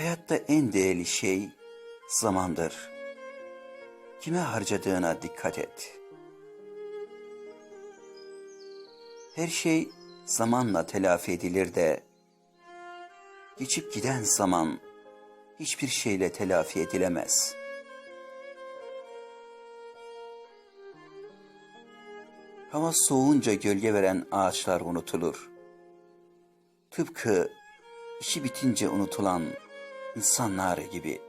Hayatta en değerli şey zamandır. Kime harcadığına dikkat et. Her şey zamanla telafi edilir de geçip giden zaman hiçbir şeyle telafi edilemez. Hava soğuyunca gölge veren ağaçlar unutulur. Tıpkı işi bitince unutulan insanlar gibi.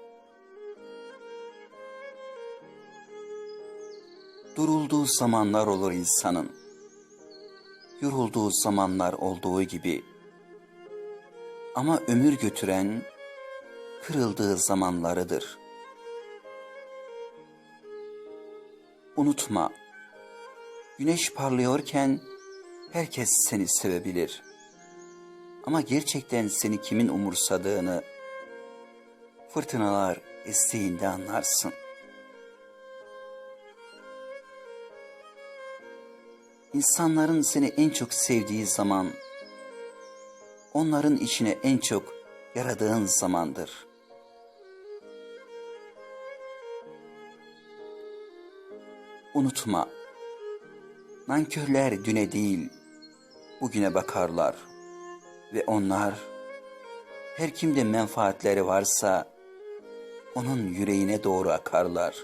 Durulduğu zamanlar olur insanın. Yorulduğu zamanlar olduğu gibi. Ama ömür götüren kırıldığı zamanlarıdır. Unutma, güneş parlıyorken herkes seni sevebilir. Ama gerçekten seni kimin umursadığını fırtınalar estiğinde anlarsın. İnsanların seni en çok sevdiği zaman, onların içine en çok yaradığın zamandır. Unutma, nankörler düne değil, bugüne bakarlar ve onlar her kimde menfaatleri varsa onun yüreğine doğru akarlar.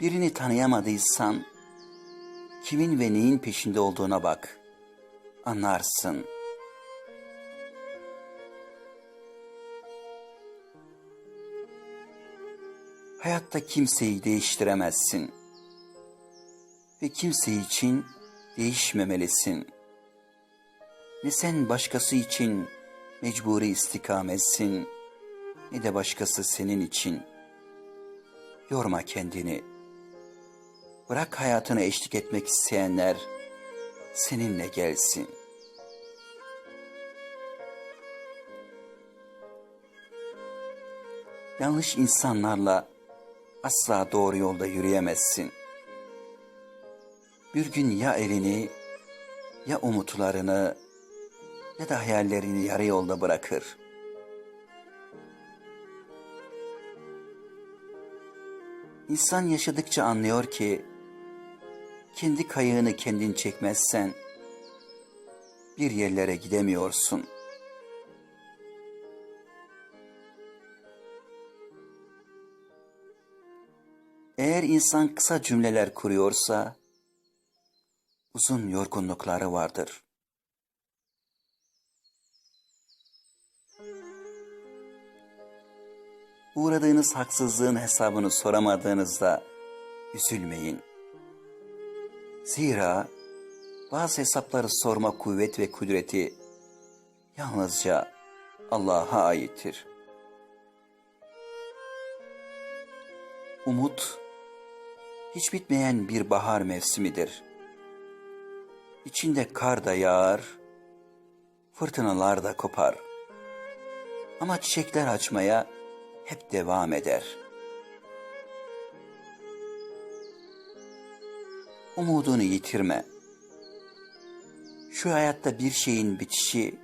Birini tanıyamadıysan kimin ve neyin peşinde olduğuna bak. Anlarsın. Hayatta kimseyi değiştiremezsin. Ve kimse için değişmemelisin. Ne sen başkası için mecburi istikametsin, ne de başkası senin için. Yorma kendini. Bırak hayatına eşlik etmek isteyenler seninle gelsin. Yanlış insanlarla asla doğru yolda yürüyemezsin. Bir gün ya elini ya umutlarını ya da hayallerini yarı yolda bırakır. İnsan yaşadıkça anlıyor ki kendi kayığını kendin çekmezsen bir yerlere gidemiyorsun. Eğer insan kısa cümleler kuruyorsa uzun yorgunlukları vardır. Uğradığınız haksızlığın hesabını soramadığınızda üzülmeyin. Zira bazı hesapları sorma kuvvet ve kudreti yalnızca Allah'a aittir. Umut hiç bitmeyen bir bahar mevsimidir. İçinde kar da yağar, fırtınalar da kopar. Ama çiçekler açmaya hep devam eder. Umudunu yitirme. Şu hayatta bir şeyin bitişi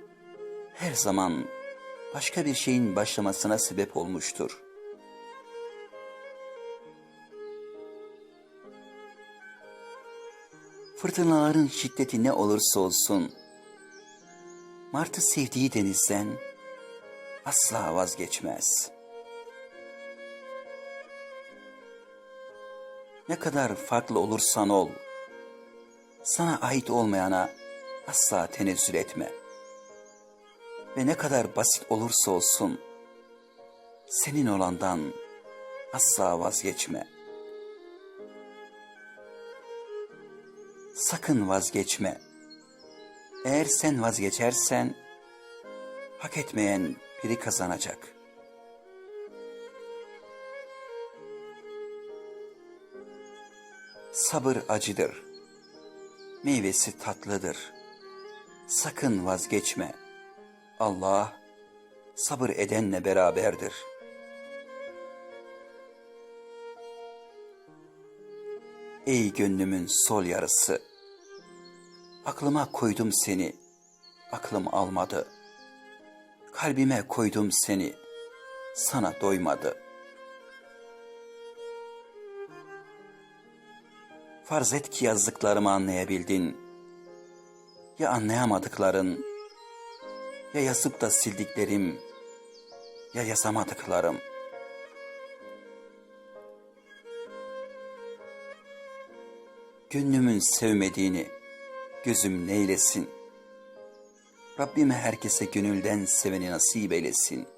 her zaman başka bir şeyin başlamasına sebep olmuştur. Fırtınaların şiddeti ne olursa olsun, Martı sevdiği denizden asla vazgeçmez. Ne kadar farklı olursan ol, sana ait olmayana asla tenezzül etme. Ve ne kadar basit olursa olsun, senin olandan asla vazgeçme. Sakın vazgeçme. Eğer sen vazgeçersen, hak etmeyen biri kazanacak. Sabır acıdır. Meyvesi tatlıdır. Sakın vazgeçme. Allah sabır edenle beraberdir. Ey gönlümün sol yarısı. Aklıma koydum seni. aklım almadı. Kalbime koydum seni, sana doymadı. Farz et ki yazdıklarımı anlayabildin. Ya anlayamadıkların, ya yazıp da sildiklerim, ya yazamadıklarım. Gönlümün sevmediğini gözüm neylesin? Rabbime herkese gönülden seveni nasip eylesin.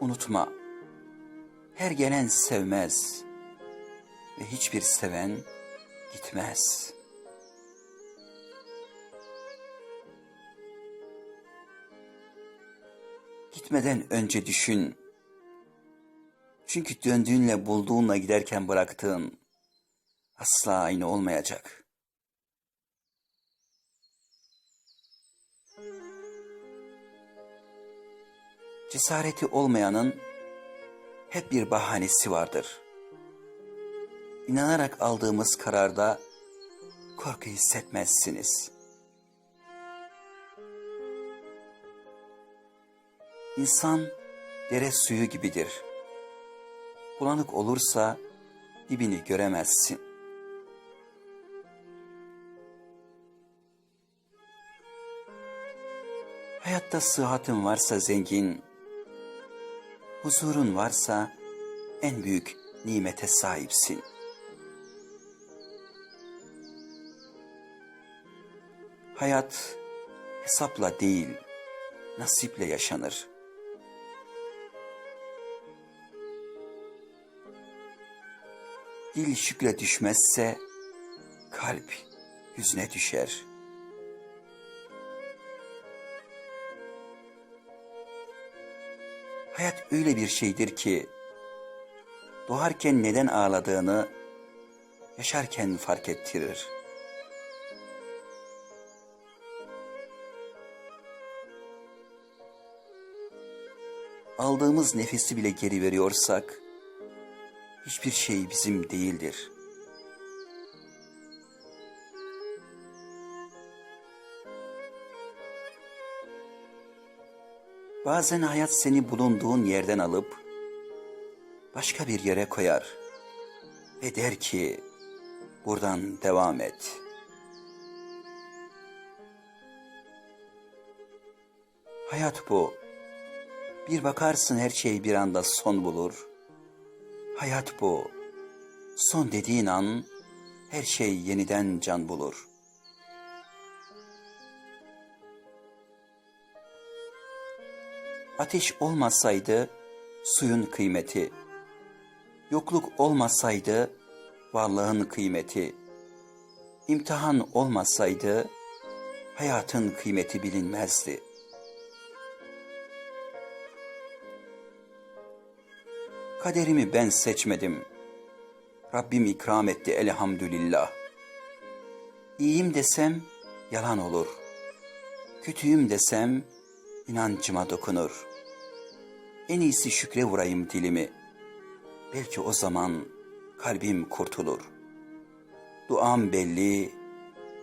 Unutma, her gelen sevmez ve hiçbir seven gitmez. Gitmeden önce düşün. Çünkü döndüğünle bulduğunla giderken bıraktığın asla aynı olmayacak. Cesareti olmayanın hep bir bahanesi vardır. İnanarak aldığımız kararda korku hissetmezsiniz. İnsan dere suyu gibidir. Bulanık olursa dibini göremezsin. Hayatta sıhhatin varsa zengin, huzurun varsa en büyük nimete sahipsin. Hayat hesapla değil, nasiple yaşanır. Dil şükre düşmezse kalp hüzne düşer. Hayat öyle bir şeydir ki doğarken neden ağladığını yaşarken fark ettirir. Aldığımız nefesi bile geri veriyorsak hiçbir şey bizim değildir. Bazen hayat seni bulunduğun yerden alıp başka bir yere koyar ve der ki buradan devam et. Hayat bu. Bir bakarsın her şey bir anda son bulur. Hayat bu. Son dediğin an her şey yeniden can bulur. Ateş olmasaydı suyun kıymeti, yokluk olmasaydı varlığın kıymeti, imtihan olmasaydı hayatın kıymeti bilinmezdi. Kaderimi ben seçmedim. Rabbim ikram etti elhamdülillah. İyiyim desem yalan olur. Kötüyüm desem inancıma dokunur. En iyisi şükre vurayım dilimi. Belki o zaman kalbim kurtulur. Duam belli,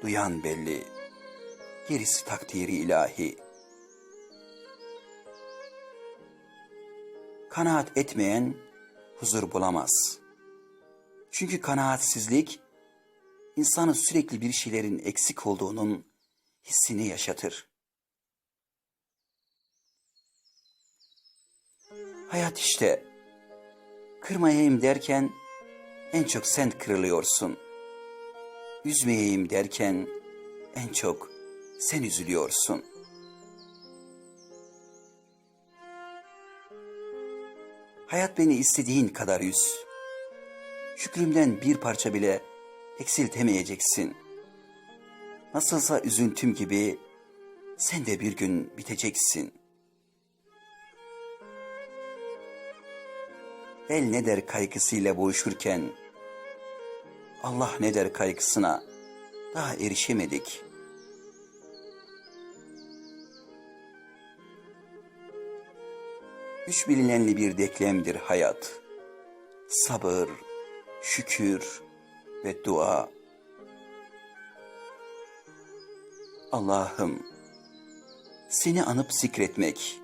duyan belli. Gerisi takdiri ilahi. Kanaat etmeyen huzur bulamaz. Çünkü kanaatsizlik insanı sürekli bir şeylerin eksik olduğunun hissini yaşatır. Hayat işte. Kırmayayım derken en çok sen kırılıyorsun. Üzmeyeyim derken en çok sen üzülüyorsun. Hayat beni istediğin kadar üz. Şükrümden bir parça bile eksiltemeyeceksin. Nasılsa üzüntüm gibi sen de bir gün biteceksin. El ne der kaygısıyla boğuşurken, Allah ne der kaygısına daha erişemedik. Üç bilinenli bir deklemdir hayat. Sabır, şükür ve dua. Allah'ım, seni anıp zikretmek,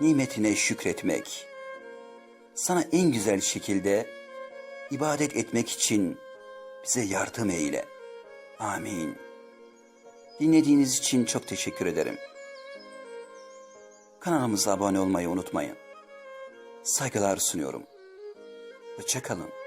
nimetine şükretmek, sana en güzel şekilde ibadet etmek için bize yardım eyle. Amin. Dinlediğiniz için çok teşekkür ederim. Kanalımıza abone olmayı unutmayın. Saygılar sunuyorum. Hoşçakalın.